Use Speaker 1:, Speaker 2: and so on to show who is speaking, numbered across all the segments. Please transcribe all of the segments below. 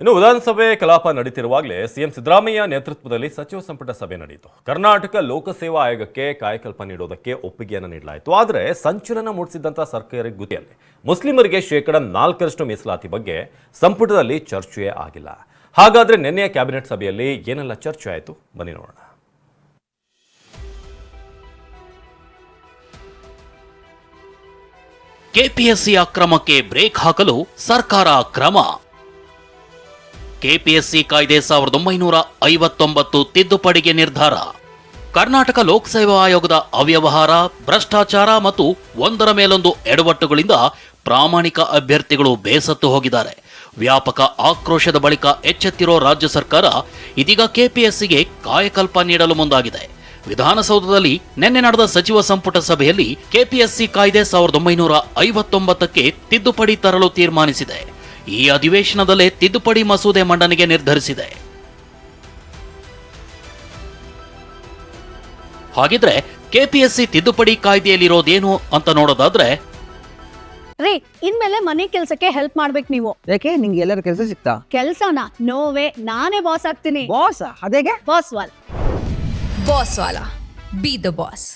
Speaker 1: ಇನ್ನು ವಿಧಾನಸಭೆ ಕಲಾಪ ನಡೀತಿರುವಾಗಲೇ ಸಿಎಂ ಸಿದ್ದರಾಮಯ್ಯ ನೇತೃತ್ವದಲ್ಲಿ ಸಚಿವ ಸಂಪುಟ ಸಭೆ ನಡೆಯಿತು. ಕರ್ನಾಟಕ ಲೋಕಸೇವಾ ಆಯೋಗಕ್ಕೆ ಕಾಯಕಲ್ಪ ನೀಡೋದಕ್ಕೆ ಒಪ್ಪಿಗೆಯನ್ನು ನೀಡಲಾಯಿತು. ಆದರೆ ಸಂಚಲನ ಮೂಡಿಸಿದ್ದಂಥ ಸರ್ಕಾರಿ ಗುತ್ತಿಯಲ್ಲಿ ಮುಸ್ಲಿಮರಿಗೆ ಶೇಕಡ ನಾಲ್ಕರಷ್ಟು ಮೀಸಲಾತಿ ಬಗ್ಗೆ ಸಂಪುಟದಲ್ಲಿ ಚರ್ಚೆಯೇ ಆಗಿಲ್ಲ. ಹಾಗಾದ್ರೆ ನಿನ್ನೆಯ ಕ್ಯಾಬಿನೆಟ್ ಸಭೆಯಲ್ಲಿ ಏನೆಲ್ಲ ಚರ್ಚೆ ಆಯಿತು? ಬನ್ನಿ ನೋಡೋಣ.
Speaker 2: ಕೆಪಿಎಸ್ಸಿ ಅಕ್ರಮಕ್ಕೆ ಬ್ರೇಕ್ ಹಾಕಲು ಸರ್ಕಾರ ಕ್ರಮ. ಕೆಪಿಎಸ್ಸಿ ಕಾಯ್ದೆ ಸಾವಿರದ ಒಂಬೈನೂರ ಐವತ್ತೊಂಬತ್ತು ತಿದ್ದುಪಡಿಗೆ ನಿರ್ಧಾರ. ಕರ್ನಾಟಕ ಲೋಕಸೇವಾ ಆಯೋಗದ ಅವ್ಯವಹಾರ, ಭ್ರಷ್ಟಾಚಾರ ಮತ್ತು ಒಂದರ ಮೇಲೊಂದು ಎಡವಟ್ಟುಗಳಿಂದ ಪ್ರಾಮಾಣಿಕ ಅಭ್ಯರ್ಥಿಗಳು ಬೇಸತ್ತು ಹೋಗಿದ್ದಾರೆ. ವ್ಯಾಪಕ ಆಕ್ರೋಶದ ಬಳಿಕ ಎಚ್ಚೆತ್ತಿರೋ ರಾಜ್ಯ ಸರ್ಕಾರ ಇದೀಗ ಕೆಪಿಎಸ್ಸಿಗೆ ಕಾಯಕಲ್ಪ ನೀಡಲು ಮುಂದಾಗಿದೆ. ವಿಧಾನಸೌಧದಲ್ಲಿ ನಿನ್ನೆ ನಡೆದ ಸಚಿವ ಸಂಪುಟ ಸಭೆಯಲ್ಲಿ ಕೆಪಿಎಸ್ಸಿ ಕಾಯ್ದೆ ಸಾವಿರದ ಒಂಬೈನೂರ ಐವತ್ತೊಂಬತ್ತಕ್ಕೆ ತಿದ್ದುಪಡಿ ತರಲು ತೀರ್ಮಾನಿಸಿದೆ. ಈ ಅಧಿವೇಶನದಲ್ಲಿ ತಿದ್ದುಪಡಿ ಮಸೂದೆ ಮಂಡನೆಗೆ ನಿರ್ಧರಿಸಿದೆ. ಹಾಗಿದ್ರೆ ಕೆಪಿಎಸ್ಸಿ ತಿದ್ದುಪಡಿ ಕಾಯ್ದೆಯಲ್ಲಿರೋದೇನು ಅಂತ ನೋಡೋದಾದ್ರೆ
Speaker 3: ರೀ ಇನ್ಮೇಲೆ ಮನೆ ಕೆಲ್ಸಕ್ಕೆ ಹೆಲ್ಪ್ ಮಾಡ್ಬೇಕು ನೀವು.
Speaker 4: ಯಾಕೆ? ನಿಂಗೆ ಎಲ್ಲರ ಕೆಲಸ ಸಿಗ್ತಾ
Speaker 3: ಕೆಲ್ಸನ? ನೋವೇ ನಾನೇ ಬಾಸ್ ಆಗ್ತೀನಿ.
Speaker 4: ಬಾಸ್ ಅದೇಗೆ?
Speaker 3: ಬಾಸ್ ವಾಲ್.
Speaker 5: ಬಾಸ್ ವಾಲಾ? ಬಿ ದ ಬಾಸ್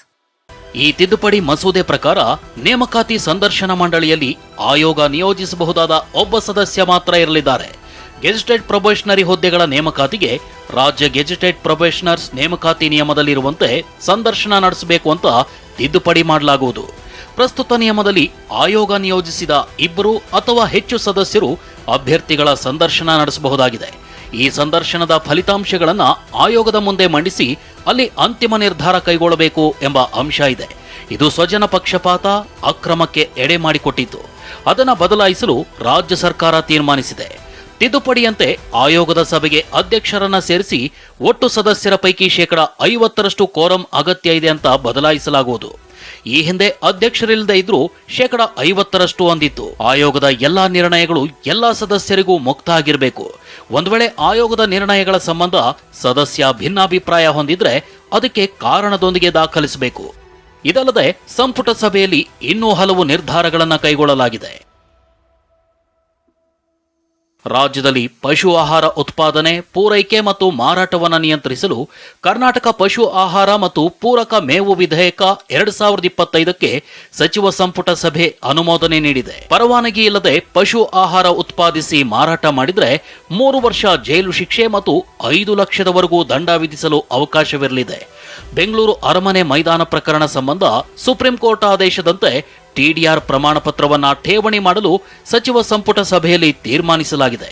Speaker 2: ಈ ತಿದ್ದುಪಡಿ ಮಸೂದೆ ಪ್ರಕಾರ ನೇಮಕಾತಿ ಸಂದರ್ಶನ ಮಂಡಳಿಯಲ್ಲಿ ಆಯೋಗ ನಿಯೋಜಿಸಬಹುದಾದ ಒಬ್ಬ ಸದಸ್ಯ ಮಾತ್ರ ಇರಲಿದ್ದಾರೆ. ಗೆಜೆಟೆಡ್ ಪ್ರೊಬೇಷನರಿ ಹುದ್ದೆಗಳ ನೇಮಕಾತಿಗೆ ರಾಜ್ಯ ಗೆಜೆಟೆಡ್ ಪ್ರೊಬೇಷನರ್ಸ್ ನೇಮಕಾತಿ ನಿಯಮದಲ್ಲಿರುವಂತೆ ಸಂದರ್ಶನ ನಡೆಸಬೇಕು ಅಂತ ತಿದ್ದುಪಡಿ ಮಾಡಲಾಗುವುದು. ಪ್ರಸ್ತುತ ನಿಯಮದಲ್ಲಿ ಆಯೋಗ ನಿಯೋಜಿಸಿದ ಇಬ್ಬರು ಅಥವಾ ಹೆಚ್ಚು ಸದಸ್ಯರು ಅಭ್ಯರ್ಥಿಗಳ ಸಂದರ್ಶನ ನಡೆಸಬಹುದಾಗಿದೆ. ಈ ಸಂದರ್ಶನದ ಫಲಿತಾಂಶಗಳನ್ನು ಆಯೋಗದ ಮುಂದೆ ಮಂಡಿಸಿ ಅಲ್ಲಿ ಅಂತಿಮ ನಿರ್ಧಾರ ಕೈಗೊಳ್ಳಬೇಕು ಎಂಬ ಅಂಶ ಇದೆ. ಇದು ಸ್ವಜನ ಪಕ್ಷಪಾತ, ಅಕ್ರಮಕ್ಕೆ ಎಡೆ ಮಾಡಿಕೊಟ್ಟಿತ್ತು ಅದನ್ನು ಬದಲಾಯಿಸಲು ರಾಜ್ಯ ಸರ್ಕಾರ ತೀರ್ಮಾನಿಸಿದೆ. ತಿದ್ದುಪಡಿಯಂತೆ ಆಯೋಗದ ಸಭೆಗೆ ಅಧ್ಯಕ್ಷರನ್ನ ಸೇರಿಸಿ ಒಟ್ಟು ಸದಸ್ಯರ ಪೈಕಿ ಶೇಕಡ ಐವತ್ತರಷ್ಟು ಕೋರಂ ಅಗತ್ಯ ಇದೆ ಅಂತ ಬದಲಾಯಿಸಲಾಗುವುದು. ಈ ಹಿಂದೆ ಅಧ್ಯಕ್ಷರಿಲ್ಲದೆ ಇದ್ರೂ ಶೇಕಡ ಐವತ್ತರಷ್ಟು ಅಂದಿತ್ತು. ಆಯೋಗದ ಎಲ್ಲಾ ನಿರ್ಣಯಗಳು ಎಲ್ಲಾ ಸದಸ್ಯರಿಗೂ ಮುಕ್ತ ಆಗಿರಬೇಕು ಒಂದ್ ವೇಳೆ ಆಯೋಗದ ನಿರ್ಣಯಗಳ ಸಂಬಂಧ ಸದಸ್ಯ ಭಿನ್ನಾಭಿಪ್ರಾಯ ಹೊಂದಿದ್ರೆ ಅದಕ್ಕೆ ಕಾರಣದೊಂದಿಗೆ ದಾಖಲಿಸಬೇಕು. ಇದಲ್ಲದೆ ಸಂಪುಟ ಸಭೆಯಲ್ಲಿ ಇನ್ನೂ ಹಲವು ನಿರ್ಧಾರಗಳನ್ನು ಕೈಗೊಳ್ಳಲಾಗಿದೆ. ರಾಜ್ಯದಲ್ಲಿ ಪಶು ಆಹಾರ ಉತ್ಪಾದನೆ, ಪೂರೈಕೆ ಮತ್ತು ಮಾರಾಟವನ್ನು ನಿಯಂತ್ರಿಸಲು ಕರ್ನಾಟಕ ಪಶು ಆಹಾರ ಮತ್ತು ಪೂರಕ ಮೇವು ವಿಧೇಯಕ ಎರಡ್ ಸಾವಿರದ ಇಪ್ಪತ್ತೈದಕ್ಕೆ ಸಚಿವ ಸಂಪುಟ ಸಭೆ ಅನುಮೋದನೆ ನೀಡಿದೆ. ಪರವಾನಗಿ ಇಲ್ಲದೆ ಪಶು ಆಹಾರ ಉತ್ಪಾದಿಸಿ ಮಾರಾಟ ಮಾಡಿದರೆ ಮೂರು ವರ್ಷ ಜೈಲು ಶಿಕ್ಷೆ ಮತ್ತು ಐದು ಲಕ್ಷದವರೆಗೂ ದಂಡ ವಿಧಿಸಲು ಅವಕಾಶವಿರಲಿದೆ. ಬೆಂಗಳೂರು ಅರಮನೆ ಮೈದಾನ ಪ್ರಕರಣ ಸಂಬಂಧ ಸುಪ್ರೀಂ ಕೋರ್ಟ್ ಆದೇಶದಂತೆ ಟಿಡಿಆರ್ ಪ್ರಮಾಣ ಪತ್ರವನ್ನ ಠೇವಣಿ ಮಾಡಲು ಸಚಿವ ಸಂಪುಟ ಸಭೆಯಲ್ಲಿ ತೀರ್ಮಾನಿಸಲಾಗಿದೆ.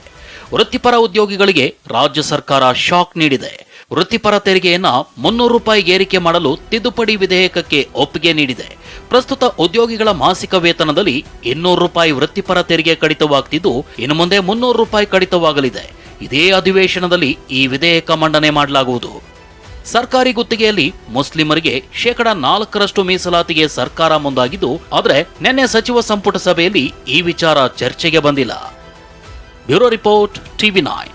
Speaker 2: ವೃತ್ತಿಪರ ಉದ್ಯೋಗಿಗಳಿಗೆ ರಾಜ್ಯ ಸರ್ಕಾರ ಶಾಕ್ ನೀಡಿದೆ. ವೃತ್ತಿಪರ ತೆರಿಗೆಯನ್ನ ಮುನ್ನೂರು ರೂಪಾಯಿ ಏರಿಕೆ ಮಾಡಲು ತಿದ್ದುಪಡಿ ವಿಧೇಯಕಕ್ಕೆ ಒಪ್ಪಿಗೆ ನೀಡಿದೆ. ಪ್ರಸ್ತುತ ಉದ್ಯೋಗಿಗಳ ಮಾಸಿಕ ವೇತನದಲ್ಲಿ ಇನ್ನೂರು ರೂಪಾಯಿ ವೃತ್ತಿಪರ ತೆರಿಗೆ ಕಡಿತವಾಗ್ತಿದ್ದು, ಇನ್ನು ಮುಂದೆ ಮುನ್ನೂರು ರೂಪಾಯಿ ಕಡಿತವಾಗಲಿದೆ. ಇದೇ ಅಧಿವೇಶನದಲ್ಲಿ ಈ ವಿಧೇಯಕ ಮಂಡನೆ ಮಾಡಲಾಗುವುದು. ಸರ್ಕಾರಿ ಗುತ್ತಿಗೆಯಲ್ಲಿ ಮುಸ್ಲಿಮರಿಗೆ ಶೇಕಡ ನಾಲ್ಕರಷ್ಟು ಮೀಸಲಾತಿಗೆ ಸರ್ಕಾರ ಮುಂದಾಗಿದ್ದು, ಆದರೆ ನಿನ್ನೆ ಸಚಿವ ಸಂಪುಟ ಸಭೆಯಲ್ಲಿ ಈ ವಿಚಾರ ಚರ್ಚೆಗೆ ಬಂದಿಲ್ಲ. Bureau report TV nine.